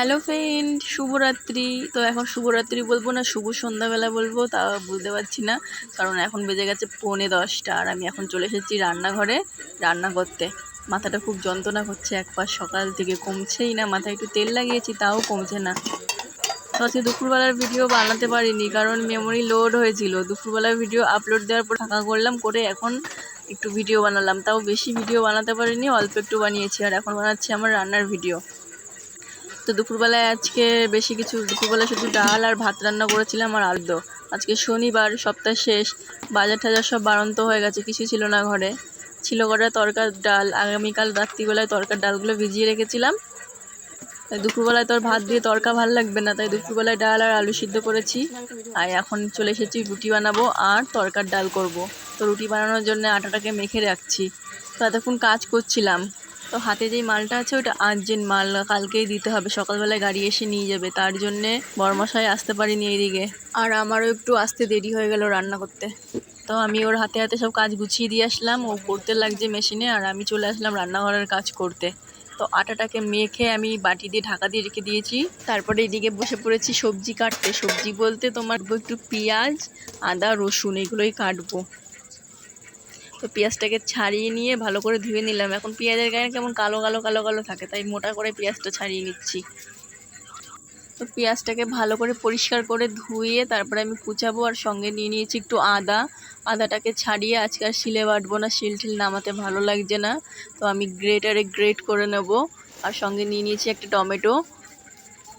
Hello friend, শুভরাত্রি। তো এখন শুভরাত্রি বলব না, শুভ সন্ধ্যাবেলা বলব, তা বুঝতে পারছি না। কারণ এখন বেজে গেছে পৌনে দশটা, আর আমি এখন চলে এসেছি রান্নাঘরে, রান্না করতে। মাথাটা খুব যন্ত্রণা করছে, এক পাশ সকাল থেকে কমছেই না, মাথায় একটু তেল লাগিয়েছি, তাও কমছে না। তো আজকে দুপুরবেলার ভিডিও বানাতে পারিনি, কারণ মেমোরি লোড হয়েছিল। দুপুরবেলার ভিডিও আপলোড দেওয়ার পর ফাঁকা করলাম, করে এখন একটু ভিডিও বানালাম। তাও বেশি ভিডিও বানাতে পারিনি, অল্প একটু বানিয়েছি, আর এখন বানাচ্ছি আমার রান্নার ভিডিও। তো দুপুরবেলায় আজকে বেশি কিছু, দুপুরবেলায় শুধু ডাল আর ভাত রান্না করেছিলাম আর আলু আজকে শনিবার, সপ্তাহ শেষ, বাজার টাজার সব বাড়ন্ত হয়ে গেছে কিছু ছিল না ঘরে। ছিল কটা তরকার ডাল, আগামীকাল রাত্রিবেলায় তরকার ডালগুলো ভিজিয়ে রেখেছিলাম। তাই দুপুরবেলায় তোর ভাত দিয়ে তরকা ভালো লাগবে না, তাই দুপুরবেলায় ডাল আর আলু সিদ্ধ করেছি। আর এখন চলে এসেছি রুটি বানাবো আর তরকার ডাল করব। তো রুটি বানানোর জন্য আটাটাকে মেখে রাখছি। তো এতক্ষণ কাজ করছিলাম। তো হাতে যেই মালটা আছে ওটা আর্জেন্ট মাল, কালকেই দিতে হবে। সকালবেলায় গাড়ি এসে নিয়ে যাবে, তার জন্যে বরমশাই আসতে পারিনি এইদিকে আর আমারও একটু আসতে দেরি হয়ে গেল রান্না করতে। তো আমি ওর হাতে হাতে সব কাজ গুছিয়ে দিয়ে আসলাম। ও করতে লাগছে মেশিনে, আর আমি চলে আসলাম রান্নাঘরের কাজ করতে। তো আটাটাকে মেখে আমি বাটি দিয়ে ঢাকা দিয়ে রেখে দিয়েছি। তারপরে এদিকে বসে পড়েছি সবজি কাটতে। সবজি বলতে তোমার একটু পেঁয়াজ, আদা, রসুন, এগুলোই কাটবো। তো পেঁয়াজটাকে ছাড়িয়ে নিয়ে ভালো করে ধুয়ে নিলাম। এখন পেঁয়াজের গায়ে কেমন কালো কালো কালো কালো থাকে, তাই মোটা করে পেঁয়াজটা ছাড়িয়ে নিচ্ছি। তো পেঁয়াজটাকে ভালো করে পরিষ্কার করে ধুয়ে তারপরে আমি কুচাবো আর সঙ্গে নিয়ে নিয়েছি একটু আদা। আদাটাকে ছাড়িয়ে আজকে আর শিলে বাটবো না, শিল ঠিল নামাতে ভালো লাগছে না। তো আমি গ্রেটারে গ্রেট করে নেব আর সঙ্গে নিয়ে নিয়েছি একটা টমেটো।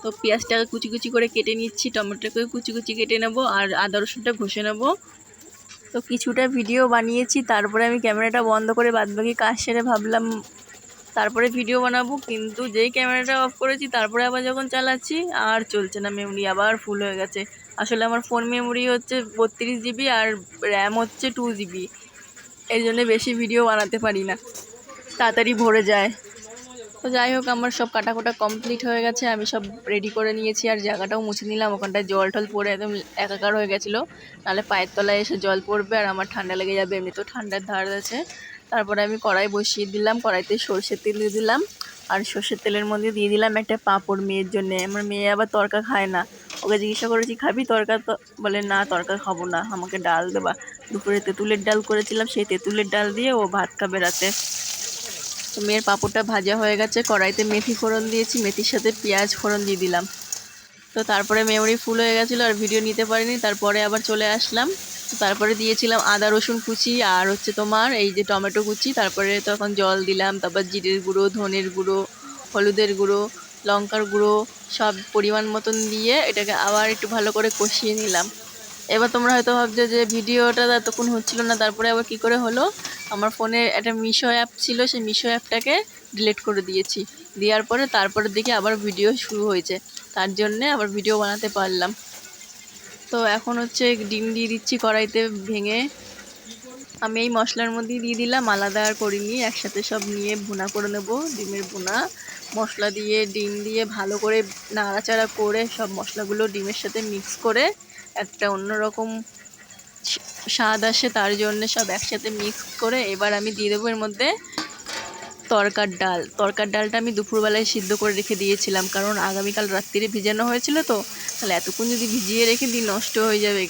তো পেঁয়াজটাকে কুচি কুচি করে কেটে নিচ্ছি টমেটোকে কুচি কুচি কেটে নেব আর আদা রসুনটা ঘষে নেব। তো কিছুটা ভিডিও বানিয়েছি, তারপরে আমি ক্যামেরাটা বন্ধ করে বাদবাকি কাজ সেরে ভাবলাম তারপরে ভিডিও বানাবো, কিন্তু যেই ক্যামেরাটা অফ করেছি, তারপরে আবার যখন চালাচ্ছি, আর চলছে না মেমোরি আবার ফুল হয়ে গেছে। আসলে আমার ফোন মেমোরি হচ্ছে বত্রিশ জিবি আর র্যাম হচ্ছে টু জিবি এই জন্যে বেশি ভিডিও বানাতে পারি না। তাড়াতাড়ি ভরে যায়। তো যাই হোক, আমার সব কাটাকোটা কমপ্লিট হয়ে গেছে। আমি সব রেডি করে নিয়েছি আর জায়গাটাও মুছে নিলাম। ওখানটায় জল টল পড়ে একদম একাকার হয়ে গেছিল। নাহলে পায়ের তলায় এসে জল পড়বে আর আমার ঠান্ডা লেগে যাবে। এমনিতেও ঠান্ডার ধার আছে। তারপরে আমি কড়াই বসিয়ে দিলাম। কড়াইতে সর্ষের তেল দিয়ে দিলাম। আর সর্ষের তেলের মধ্যে দিয়ে দিলাম একটা পাঁপড় মেয়ের জন্য। আমার মেয়ে আবার তরকা খায় না। ওকে জিজ্ঞাসা করেছি, খাবি তরকা তো? বলে, না, তরকা খাব না। আমাকে ডাল দেবা। দুপুরে তেঁতুলের ডাল করেছিলাম। সেই তেঁতুলের ডাল দিয়ে ও ভাত খাবে রাতে। তো মেয়ের পাঁপড়টা ভাজা হয়ে গেছে, কড়াইতে মেথি ফোড়ন দিয়েছি, মেথির সাথে পেঁয়াজ ফোড়ন দিয়ে দিলাম। তো তারপরে মেমোরি ফুল হয়ে গেছিল আর ভিডিও নিতে পারিনি, তারপরে আবার চলে আসলাম। তো তারপরে দিয়েছিলাম আদা, রসুন কুচি আর হচ্ছে তোমার এই যে টমেটো কুচি, তারপরে তখন জল দিলাম, তারপর জিরের গুঁড়ো, ধনের গুঁড়ো, হলুদের গুঁড়ো, লঙ্কার গুঁড়ো সব পরিমাণ মতন দিয়ে এটাকে আবার একটু ভালো করে কষিয়ে নিলাম। এবার তোমরা হয়তো ভাবছ যে ভিডিওটা এতক্ষণ হচ্ছিল না, তারপরে আবার কি করে হলো? আমার ফোনে একটা মিশো অ্যাপ ছিল, সেই মিশো অ্যাপটাকে ডিলিট করে দিয়েছি। দেওয়ার পরে তারপরের দিকে আবার ভিডিও শুরু হয়েছে। তার জন্যে আবার ভিডিও বানাতে পারলাম। তো এখন হচ্ছে ডিম দিয়ে দিচ্ছি কড়াইতে ভেঙে। আমি এই মশলার মধ্যে দিয়ে দিলাম, আলাদা আর করিনি। একসাথে সব নিয়ে ভুনা করে নেব, ডিমের ভুনা। মশলা দিয়ে, ডিম দিয়ে ভালো করে নাড়াচাড়া করে সব মশলাগুলো ডিমের সাথে মিক্স করে একটা অন্যরকম স্বাদ আসে তার জন্য সব একসাথে মিক্স করে এবার আমি দিয়ে দেবো এর মধ্যে তরকার ডাল। তরকার ডালটা আমি দুপুরবেলায় সিদ্ধ করে রেখে দিয়েছিলাম, কারণ আগামীকাল রাত্রিরে ভিজানো হয়েছিল তো। তাহলে এতক্ষণ যদি ভিজিয়ে রেখে দিই, নষ্ট হয়ে যাবে।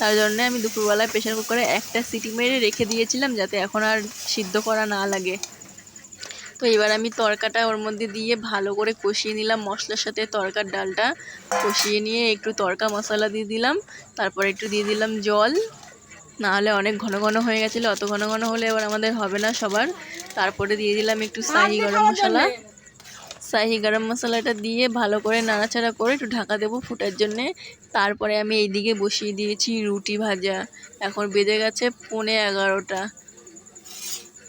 তার জন্য আমি দুপুরবেলায় প্রেশার কুকারে একটা সিটি মেরে রেখে দিয়েছিলাম, যাতে এখন আর সিদ্ধ করা না লাগে। তো এবার আমি তরকাটা ওর মধ্যে দিয়ে ভালো করে কষিয়ে নিলাম। মশলার সাথে তরকার ডালটা কষিয়ে নিয়ে একটু তরকা মশলা দিয়ে দিলাম। তারপর একটু দিয়ে দিলাম জল। নাহলে অনেক ঘন ঘন হয়ে গেছিল অত ঘন ঘন হলে এবার আমাদের হবে না সবার। তারপরে দিয়ে দিলাম একটু শাহি গরম মশলা। শাহি গরম মশলাটা দিয়ে ভালো করে নাড়াচাড়া করে একটু ঢাকা দেবো ফুটার জন্যে। তারপরে আমি এইদিকে বসিয়ে দিয়েছি রুটি ভাজা। এখন বেজে গেছে পৌনে এগারোটা।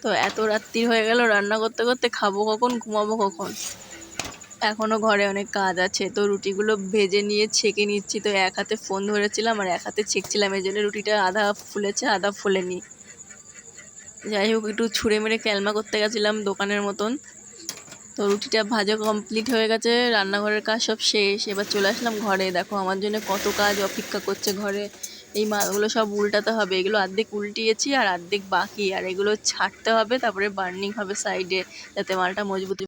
তো এত রাত্রি হয়ে গেল, রান্না করতে করতে খাব কখন, ঘুমাবো কখন? এখনও ঘরে অনেক কাজ আছে, তো রুটিগুলো ভেজে নিয়ে ছেঁকে নিচ্ছি। তো এক হাতে ফোন ধরেছিলাম আর এক হাতে ছেঁকছিলাম, এই জন্য রুটিটা আধা ফুলেছে, আধা ফুলেনি। যাই হোক, একটু ছুঁড়ে মেরে ক্যালমা করতে গেছিলাম দোকানের মতন। তো রুটিটা ভাজা কমপ্লিট হয়ে গেছে, রান্নাঘরের কাজ সব শেষ। এবার চলে আসলাম ঘরে। দেখো, আমার জন্য কত কাজ অপেক্ষা করছে ঘরে। এই মালগুলো সব উল্টাতে হবে, এগুলো অর্ধেক উল্টিয়েছি আর অর্ধেক বাকি, আর এগুলো ছাড়তে হবে, তারপরে বার্নিং হবে সাইডে যাতে মালটা মজবুত